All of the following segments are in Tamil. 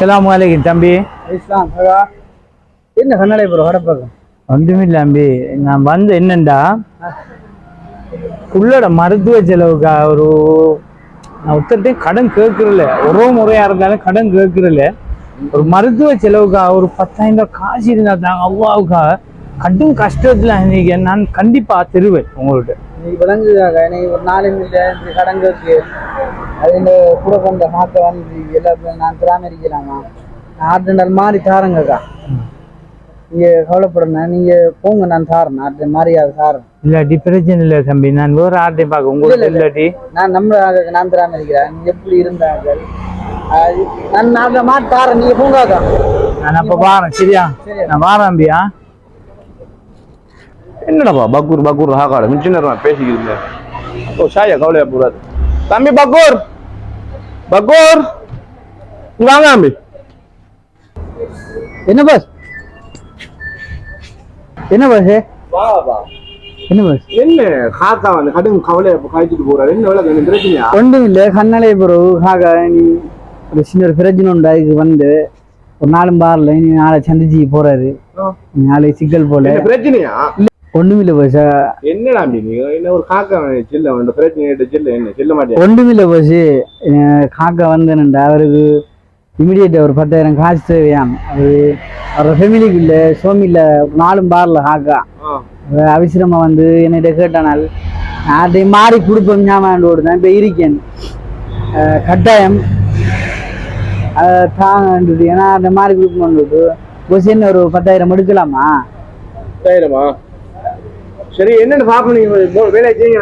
அஸ்ஸலாமு அலைக்கும் தம்பி. இஸ்லாம் என்ன கண்ணாடி ப்ரோ கடப்பாக்கம் ஒன்றுமில்ல தம்பி. நான் வந்து என்னண்டா? புள்ளோட மருத்துவ செலவுக்கு ஒரு நான் ஒருத்தர்ட்டையும் கடன் கேட்கறல ஒரு முறையா இருந்தாலும் கடன் கேட்கறல ஒரு மருத்துவ செலவுக்காக ஒரு பத்தாயிரம் ரூபாய் காசு இருந்தா தாங்க அவ்வாவுக்காக கடும் கஷ்டத்துல இன்னைக்கு நான் கண்டிப்பா தருவேன் உங்கள்கிட்ட நீ விளங்குதாக நீ ஒரு நாலு இல்லை இந்த கடங்குக்கு அது இந்த கூட கொண்ட மாத்த வந்து எல்லாத்தையும் நான் பராமரிக்கலாமா? நாள் மாறி தாரங்கக்கா. நீங்க கவலைப்படணும் நீங்க போங்க நான் தாரேன். ஆறு மாறி அது தாரேன். இல்லாட்டி பிரச்சனை இல்லை தம்பி நான் வேற ஆர்டையும் பார்க்க உங்களுக்கு இல்லாட்டி? நான் நம்ம நான் பராமரிக்கிறேன். நீங்க எப்படி இருந்தாங்க? நான் நாலு மாறி தாரேன். நீங்க போங்காக்கா. நான் அப்ப வாரேன் சரியா? சரி. நான் வாரேன் தம்பியா? என்னடாப்பா பக்கூர் பக்கூர் ஹாக்காடு மிச்சினர்மா பேசிக்கிட்டு ஓ ஷாயா கவலையா போறாது தம்பி பக்கூர் பக்கூர் வாங்க தம்பி. என்ன பஸ் என்ன பஸ் என்ன பஸ் என்ன? காக்கா வந்து கடும் கவலையா காய்ச்சிட்டு போறாரு. என்ன வேலை பிரச்சனையா? ஒன்றும் இல்லை கண்ணாலே ப்ரோ ஆக நீ ஒரு சின்ன ஒரு பிரச்சனை உண்டு. வந்து ஒரு நாளும் பாரில் நீ நாளை சந்திச்சு போறாரு. நாளை சிக்கல் போல. பிரச்சனையா? ஒன்றும் இல்லை பஸ் என்னடா என்ன ஒரு காக்கா செல்ல இந்த பிரச்சனை செல்ல என்ன? செல்ல மாட்டியா? ஒன்றும் இல்லை பஸ் காக்கா வந்தேன்டா அவருக்கு இமிடியேட் ஒரு பத்தாயிரம் காசு தேவையாம். அது அவர் ஃபேமிலிக்கு இல்லை சோமியில் நாளும் பாரில் காக்கா. ஆ. அவர் அவசரமா வந்து என்னிட்ட கேட்டானால் அதை மாறி கொடுப்போம் ஞாபகம் தான் இப்போ இருக்கேன். கட்டாயம். தாங்கன்றது ஏன்னா அந்த மாதிரி கொடுக்கணுன்றது கொஸ்டின் ஒரு பத்தாயிரம் எடுக்கலாமா? சரிம்மா சரி என்னென்ன பாப்போம் நீங்க மோ- வேலையை செய்யுங்க.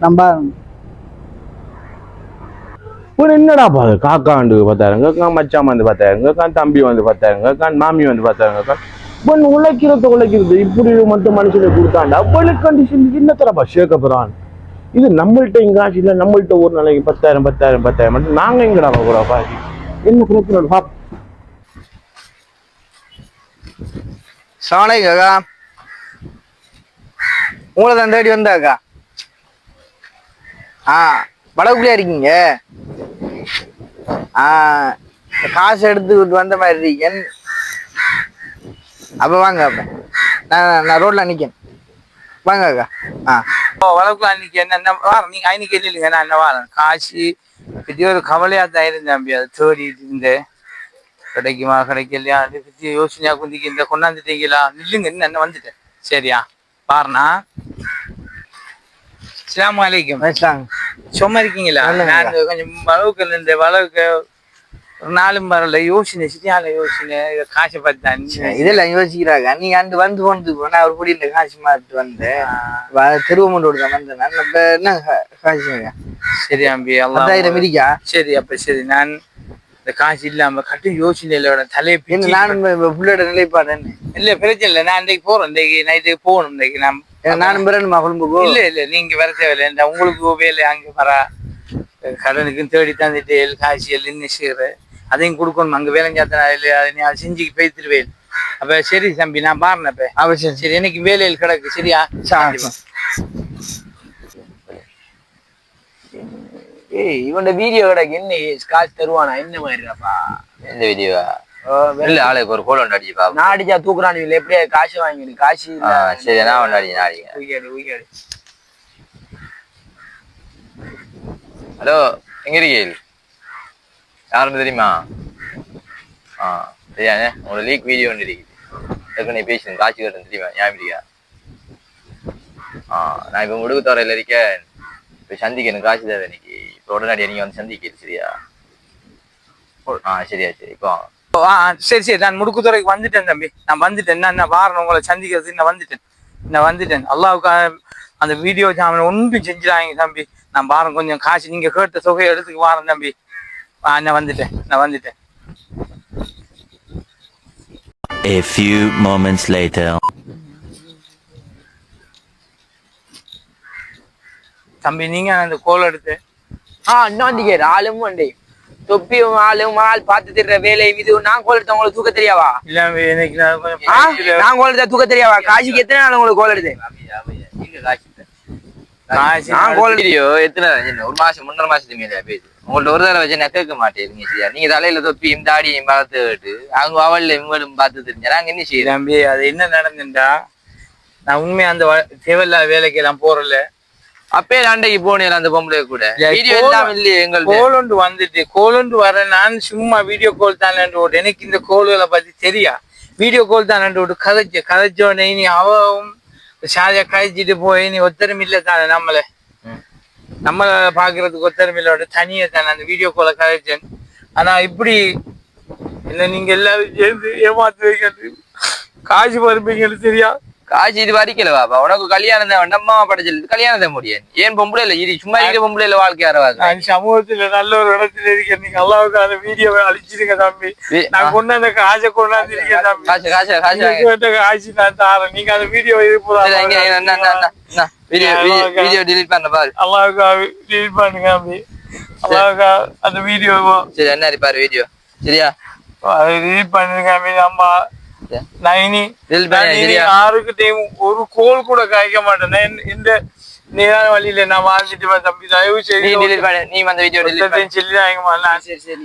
நம்ம ஒரு என்னடாப்பா அது? காக்காண்டு பத்தாயிரம் கேட்கான் மச்சான் வந்து பத்தாயிரம் கேட்கான் தம்பி வந்து பத்தாயிரம் கேட்கான் மாமி வந்து பத்தாயிரம் கேட்கான் பொண்ணு உழைக்கிறது உழைக்கிறது இப்படி மட்டும் மனுஷனை கொடுத்தாண்டா? அவளு கண்டிஷன் என்னத்தரப்பா சேர்க்க போறான் இது நம்மள்ட்ட இங்க காசு இல்லை நம்மள்ட்ட ஒரு நாளைக்கு பத்தாயிரம் பத்தாயிரம் பத்தாயிரம் மட்டும் நாங்க எங்கடா போறோம் பாசி என்ன பிரச்சனை? பாப்போம் சாணை அக்கா உங்களை தான் தேடி வந்தாக்கா? ஆ வடக்குள்ளே இருக்கீங்க? ஆ காசு எடுத்துக்கிட்டு வந்த மாதிரி இருக்கேன். அப்போ வாங்க அப்போ. நான் நான் ரோட்டில் நிற்கேன் வாங்க அக்கா. ஆ. ஓ வளர்க்குள்ள அன்னைக்கு என்ன என்ன வாரம் நீங்க அன்னைக்கு இல்லைங்க நான் என்ன வாரம் காசு. பற்றி ஒரு கவலையா தான் இருந்தேன் தம்பி. அது தேடிட்டு இருந்தேன் கிடைக்குமா கிடைக்கலையா? அதை பற்றி யோசனையா குந்திக்கு இந்த கொண்டாந்துட்டீங்களா? நில்லுங்க இன்னும் என்ன வந்துட்டேன். சரியா? பாருண்ணா அலைக்கும். வச்சிட்டாங்க சும்மா இருக்கீங்களா. நான் கொஞ்சம் வளவுக்கு இந்த வளவுக்கு ஒரு நாலும் வரல யோசனை சரியான யோசனை காசை பத்தி தான் இதெல்லாம் யோசிக்கிறாங்க. நீங்க அண்டு வந்து போனது நான் ஒரு பொடி இந்த காசு மாட்டு வந்தேன் திருவமண்டோடு தான் வந்தேன். இப்ப என்ன கா- காசுங்க சரி அம்பி. பத்தாயிரம் இருக்கா. சரி அப்ப சரி. நான் இந்த காசு இல்லாம கட்டும் யோசனையிலோட தலையை என்ன பிச்சு நானும் புள்ளோட நிலைப்பாடு என்ன? இல்ல பிரச்சனை இல்லை. நான் இன்றைக்கு போறேன் இன்றைக்கு நைட்டுக்கு போகணும். இன்றைக்கு நான் நானும் பிறனுமா கொழும்புக்கு? இல்ல இல்ல. நீங்க வர தேவையில்லை. இந்த உங்களுக்கு வேலை அங்க வர. கடனுக்கும் தேடி தந்துட்டு காசு என்ன செய்யற. அதையும் கொடுக்கணும். அங்க வேலை சாத்தனா இல்லையா? நீ அதை செஞ்சு போய்த்திருவேன். அப்ப சரி தம்பி நான் பாருனேன் அப்ப. அவசியம். சரி எனக்கு வேலையில் கிடக்கு. சரியா? ஏய் இவன் வீடியோ கிடக்கு என்ன காசு தருவானா? என்ன மாதிரிடாப்பா எந்த வீடியோவா இல்ல ஆளுக்கு ஒரு கோல் ஒன்று அடிச்சு பாப்போம். நான் அடிச்சா தூக்குறான் இல்ல எப்படியா காசு வாங்கி காசு சரி நான் ஒன்று அடிச்சு நான் உயிகாடு ஹலோ எங்க இருக்கீள் யாருன்னு தெரியுமா? ஆ சரியானே உங்களோட லீக் வீடியோ ஒன்று இருக்குது. ஏற்கனவே பேசணும் காட்சி கட்டும் தெரியுமா? ஞாபகம் இருக்கா ஆ நான் இப்போ முடுகு துறையில் இருக்கேன். இப்போ சந்திக்கணும் காசு தேவை இன்னைக்கு. உடனடியாக நீங்கள் வந்து சந்திக்கிறீங்க சரியா ஆ சரியா சரி இப்போ ஆ சரி சரி நான் முடுக்குத்துறைக்கு வந்துட்டேன் தம்பி நான் வந்துட்டேன் நான் என்ன வாரேன் உங்களை சந்திக்கிறதுக்கு நான் வந்துட்டேன் நான் வந்துட்டேன் அல்லாவுக்கு அந்த வீடியோ ஜாமீன் ஒன்றும் செஞ்சிடாங்க தம்பி நான் வாரம் கொஞ்சம் காசு நீங்க கேட்ட தொகையை எடுத்துக்கு வாரேன் தம்பி ஆ நான் வந்துட்டேன் நான் வந்துட்டேன் A few moments later. தம்பி நீங்க அந்த கோல் எடுத்து ஆ இன்னும் கேரு ஆளும் வண்டி தொப்பியும் ஆளும் ஆள் பார்த்து திடுற வேலை இது. நான் கோல் உங்களுக்கு தூக்க தெரியாவா? இல்ல எனக்கு நான் கோல் எடுத்தா தூக்க தெரியாவா? காசுக்கு எத்தனை நாள் உங்களுக்கு கோல் காசு நான் கோல் வீடியோ எத்தனை ஒரு மாசம் முன்னரை மாசத்துக்கு மேல பேசு உங்கள்ட்ட ஒரு தடவை வச்சு நான் கேட்க மாட்டேன் சரியா? நீங்க தலையில தொப்பியும் தாடியும் பார்த்து கேட்டு அவங்க அவள்ல இவங்களும் பார்த்து தெரிஞ்சா நாங்க என்ன செய்யறோம் தம்பி அது என்ன நடந்துட்டா நான் உண்மையா அந்த வ- தேவையில்லாத வேலைக்கு எல்லாம் போறல அப்பே அண்டைக்கு போனேன் அந்த பொம்பளை கூட. வீடியோ எல்லாம் இல்லையே எங்கள்ட்ட கோலண்டு வந்துட்டு கோலண்டு வர நான் சும்மா வீடியோ கால் தானே ஓட்டு எனக்கு இந்த கோல்களை பத்தி தெரியா? வீடியோ கால் தானே ஓட்டு கதைச்ச கதைச்சோடனே நீ அவவும் ஷாஜா கழிச்சிட்டு போய் நீ ஒத்தரும் இல்ல தானே நம்மள. நம்மள பாக்குறதுக்கு ஒத்தரும் இல்ல தனியா தானே அந்த வீடியோ கால கதைச்சேன். ஆனா இப்படி என்ன நீங்க எல்லாரும் சேர்ந்து ஏமாத்துவீங்க காசு பருப்பீங்கன்னு தெரியா? காசு இது வரைக்கல பாப்பா. உனக்கு கல்யாணம் தான் வேண்டாம், அம்மா படைச்சல் கல்யாணம் தான் முடியாது. ஏன் பொம்பளை இல்ல? இது சும்மா இருக்கிற பொம்பளை இல்ல வாழ்க்கை யாராவது நான் சமூகத்துல நல்ல ஒரு இடத்துல இருக்கேன். நீங்க அல்லாவுக்கு அந்த வீடியோவை அழிச்சிருங்க தம்பி. நான் கொண்டாந்த காசை கொண்டாந்துருக்கேன் தம்பி. காசு காசு காசு. காசு நான் தாரேன். நீங்க அந்த வீடியோ இங்க. வீடியோ வீடியோ- வீடியோ delete பண்ண பாரு. அல்லாவுக்காக delete பண்ணுங்க தம்பி. அல்லாவுக்காக அந்த வீடியோ சரி என்ன பாரு வீடியோ சரியா? அதை பண்ணுங்க தம்பி. நம்ம. நான் இனி யாருக்கிட்டையும் ஒரு கோல் கூட காய்க்க மாட்டேன். நான் இந்த- இந்த நேரான வழியில நான் வாழ்ந்துட்டு தம்பி தயவு நீ செய்து அந்த வீடியோ சொல்லி. நான்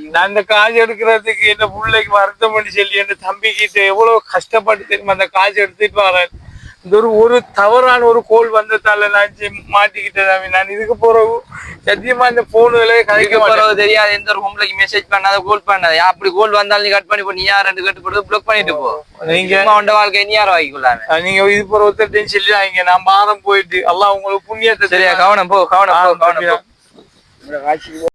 நான் அந்த காசு எடுக்கிறதுக்கு என்ன பிள்ளைக்கு வருத்தம் பண்ணி சொல்லி என் தம்பிக்கிட்ட எவ்வளவு கஷ்டப்பட்டு தெரியுமா அந்த காசு எடுத்துட்டு வரேன். இந்த ஒரு ஒரு தவறான ஒரு கோல் வந்ததால நான் மாட்டிக்கிட்டேன். நான் இதுக்கு போறவு சத்தியமா இந்த போனுகளே கதைக்க இதுக்கு மாட்டேன். பிறகு தெரியாது. எந்த ஒரு பொம்பளைக்கு மெசேஜ் பண்ணாத கோல் பண்ணாத. அப்படி கோல் வந்தாலும் நீ கட் பண்ணி போ. நீ யார் ரெண்டு கட்டு போட்டு பிளாக் பண்ணிட்டு போ. நீங்க உண்ட வாழ்க்கை நீ யாரும் வாங்கிக்கொள்ளாம நீங்க இது போற ஒருத்தட்டையும் சொல்லி தாங்க நான் மாறம் போயிட்டு அல்லாஹ் உங்களுக்கு புண்ணியத்தை சரியா கவனம் போ கவனம் போ கவனம்.